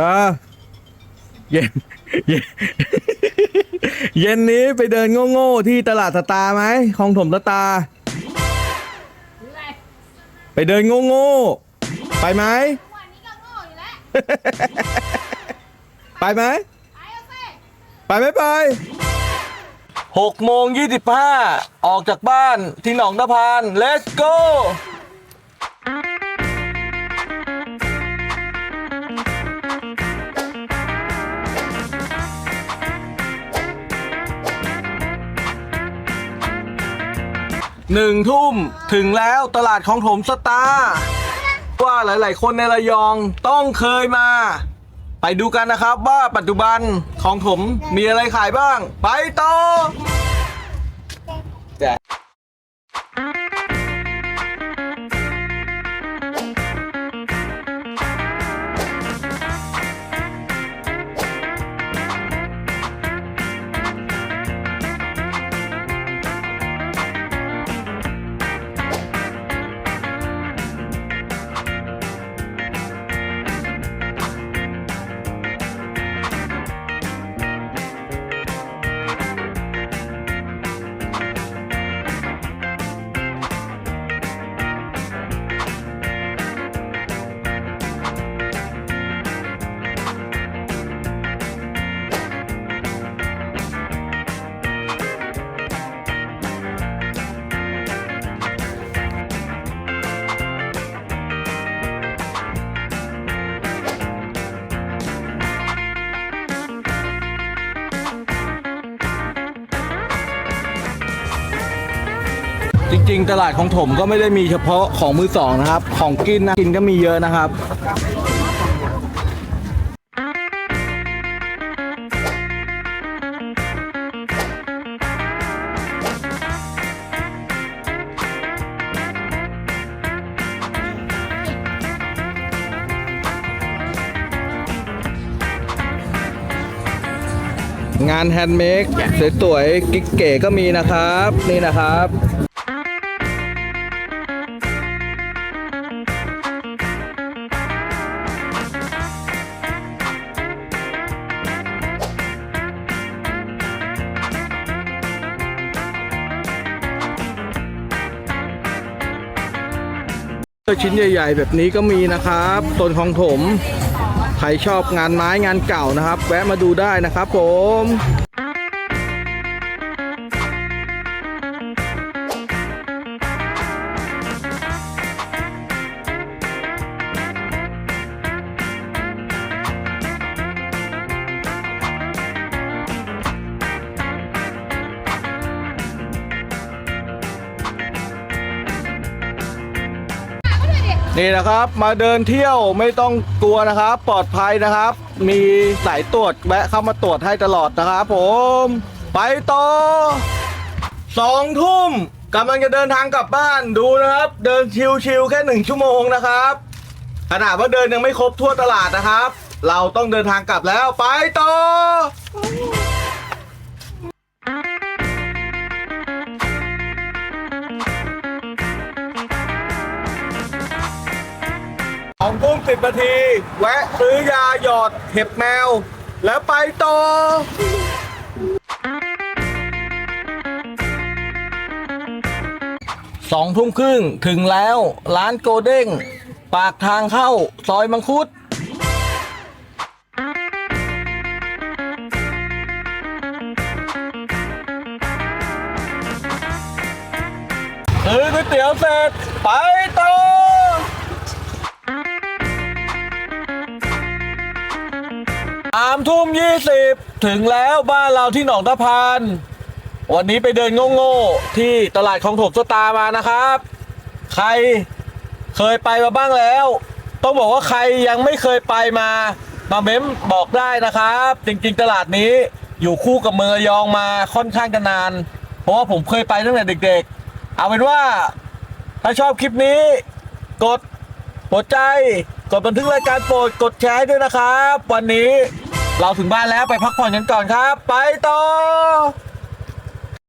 อ่าเย็นเย็นเย็นนี้ไปเดินโง่ๆที่ตลาดสตาร์ไหมคลองถมสตาร์หรืออะไรไปเดินโง่ๆไปไหม วันนี้ก็โง่อยู่แล้วไปไหม ไปเอาสิไปไม่ไปหกโมงยี่สิบห้าออกจากบ้านที่หนองตะพาน let's go หนึ่งทุ่มถึงแล้วตลาดของถมสตาร์ว่าหลาย ๆ คนในระยองต้องเคยมา ไปดูกันนะครับว่าปัจจุบันของผมมีอะไรขายบ้าง ไปต่อ จริง ๆ ตลาดของผมก็ไม่ได้มีเฉพาะของมือสองนะครับ ของกินนะกินก็มีเยอะนะครับงานแฮนด์เมดสวยๆกิ๊กเก๋ก็มีนะครับ นี่นะครับ ชิ้นใหญ่ ๆ แบบนี้ก็มีนะครับต้นของผมใครชอบงานไม้งานเก่านะครับ แวะมาดูได้นะครับผม นี่นะครับมาเดินเที่ยวไม่ต้องกลัวนะครับ ปลอดภัยนะครับ มีสายตรวจแวะเข้ามาตรวจให้ตลอดนะครับผม ไปต่อสองทุ่มกำลังจะเดินทางกลับบ้านดูนะครับ เดินชิวๆแค่หนึ่งชั่วโมงนะครับขนาดว่าเดินยังไม่ครบทั่วตลาดนะครับ เราต้องเดินทางกลับแล้วไปต่อ 10 นาที แวะซื้อยาหยอดเห็บแมว แล้วไปต่อ สองทุ่มครึ่งถึงแล้ว ร้านโกเด้ง ปากทางเข้า ซอยมังคุดเออก๋วยเตี๋ยวเสร็จ ไป สามทุ่มยี่สิบถึงแล้วบ้านเราที่หนองตะพาน วันนี้ไปเดินโง่ๆที่ตลาดของถมสตามานะครับ ใครเคยไปมาบ้างแล้ว ต้องบอกว่าใครยังไม่เคยไปมามาเม้มบอกได้นะครับ จริงๆตลาดนี้อยู่คู่กับเมืองยองมาค่อนข้างจะนาน เพราะว่าผมเคยไปตั้งแต่เด็กๆ เอาเป็นว่า ถ้าชอบคลิปนี้ กด หัวใจ กดบันทึกรายการโปรดกดแชร์ด้วยนะครับ วันนี้เราถึงบ้านแล้วไปพักผ่อนกันก่อนครับ ไปต่อ